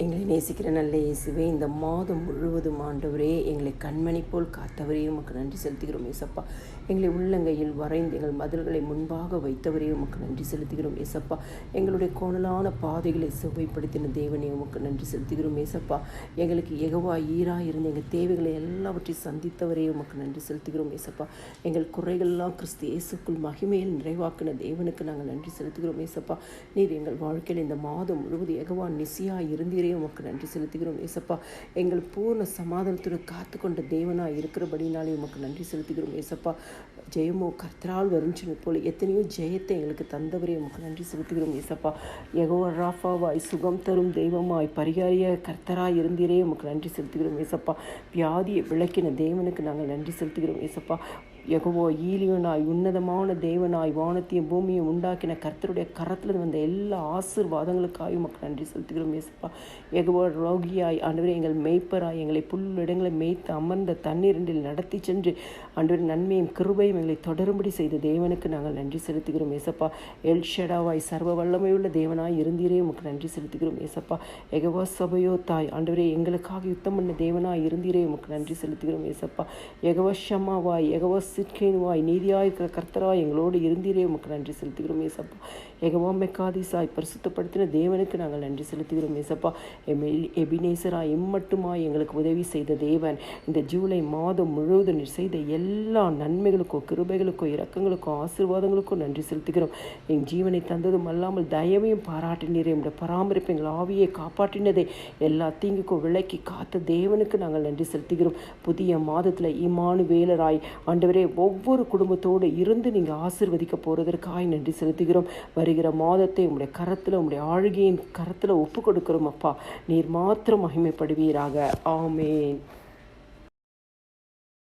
எங்களை நேசிக்கிற நல்ல இயேசுவே இந்த மாதம் முழுவதும் ஆண்டவரே எங்களை கண்மணி போல் காத்தவரே உமக்கு நன்றி செலுத்துகிறோம் ஏசப்பா. எங்களை உள்ளங்கையில் வரைந்து எங்கள் மதில்களை முன்பாக வைத்தவரே உமக்கு நன்றி செலுத்துகிறோம் ஏசப்பா. எங்களுடைய கோணலான பாதைகளை செவ்வைப்படுத்தின தேவனே உமக்கு நன்றி செலுத்துகிறோம் ஏசப்பா. எங்களுக்கு எகவா ஈரா இருந்த எங்கள் தேவைகளை எல்லாவற்றையும் சந்தித்தவரே உமக்கு நன்றி செலுத்துகிறோம் ஏசப்பா. எங்கள் குறைகள்லாம் கிறிஸ்து இயேசுக்குள் மகிமையில் நிறைவாக்கின தேவனுக்கு நாங்கள் நன்றி செலுத்துகிறோம் ஏசப்பா. நீர் எங்கள் வாழ்க்கையில் இந்த மாதம் முழுவதும் எகவா நிசியா இருந்தீரே உமக்கு நன்றி செலுத்துகிறோம். ஏசப்பா எங்கள் பூர்ண சமாதானத்துடன் காத்து கொண்ட தேவனாக இருக்கிறபடினாலே உமக்கு நன்றி செலுத்துகிறோம். ஏசப்பா ஜெயமோ கர்த்தரால் வருஞ்சின போல எத்தனையோ ஜெயத்தை எங்களுக்கு தந்தவரே உமக்கு நன்றி செலுத்துகிறோம். ஏசப்பா எகோ ராஃபாவாய் சுகம் தரும் தெய்வமாய் பரிகாரிய கர்த்தராய் இருந்தீரே உமக்கு நன்றி செலுத்துகிறோம். ஏசப்பா வியாதியை விளக்கின தேவனுக்கு நாங்கள் நன்றி செலுத்துகிறோம். ஏசப்பா எகவோ ஈலியனாய் உன்னதமான தேவனாய் வானத்தையும் பூமியும் உண்டாக்கின கர்த்தருடைய கரத்தில் வந்த எல்லா ஆசிர்வாதங்களுக்காக உமக்கு நன்றி செலுத்துகிறோம் ஏசப்பா எகவோ ரோகியாய் ஆண்டவரே எங்கள் மெய்ப்பராய் எங்களை புல் இடங்களை மேய்த்து அமர்ந்த தண்ணீரண்டில் நடத்தி சென்று ஆண்டவர் நன்மையும் கிருபையும் எங்களை தொடரும்படி செய்த தேவனுக்கு நாங்கள் நன்றி செலுத்துகிறோம் ஏசப்பா எல் ஷெடாவாய் சர்வ வல்லமையுள்ள தேவனாய் இருந்தீரே உமக்கு நன்றி செலுத்துகிறோம் ஏசப்பா எகவா சபையோ தாய் ஆண்டவரே எங்களுக்காக யுத்தம் பண்ண தேவனாய் இருந்தீரே உமக்கு நன்றி செலுத்துகிறோம் ஏசப்பா எகவோ ஷமாவாய் எகவோ சிற்கேனுவாய் நீதியாய் இருக்கிற கர்த்தராய் எங்களோடு இருந்தீரே. உமக்கு நன்றி செலுத்துகிறோம் ஏசப்பா எகவா மெக்காதிசாய் பரிசுத்தப்படுத்தின தேவனுக்கு நாங்கள் நன்றி செலுத்துகிறோம் ஏசப்பா எமெல் எபினேசராய் இம்மட்டுமாய் எங்களுக்கு உதவி செய்த தேவன். இந்த ஜூலை மாதம் முழுவதும் செய்த எல்லா நன்மைகளுக்கும் கிருபைகளுக்கும் இரக்கங்களுக்கும் ஆசீர்வாதங்களுக்கும் நன்றி செலுத்துகிறோம். என் ஜீவனை தந்ததும் அல்லாமல் தயவையும் பாராட்டினீரே. உடைய பராமரிப்பு எங்கள் ஆவியை காப்பாற்றினதை. எல்லா தீங்குக்கும் விலக்கி காத்த தேவனுக்கு நாங்கள் நன்றி செலுத்துகிறோம். புதிய மாதத்தில் இமானு வேலராய் ஆண்டவரே ஒவ்வொரு குடும்பத்தோடு இருந்து நீங்கள் ஆசிர்வதிக்க போகிறதற்காய் நன்றி செலுத்துகிறோம். வருகிற மாதத்தை உங்களுடைய கரத்தில் உங்களுடைய ஆழ்கையின் கரத்தில் ஒப்பு கொடுக்கிறோம் அப்பா. நீர் மாத்திரம் மகிமைப்படுவீராக. ஆமேன்.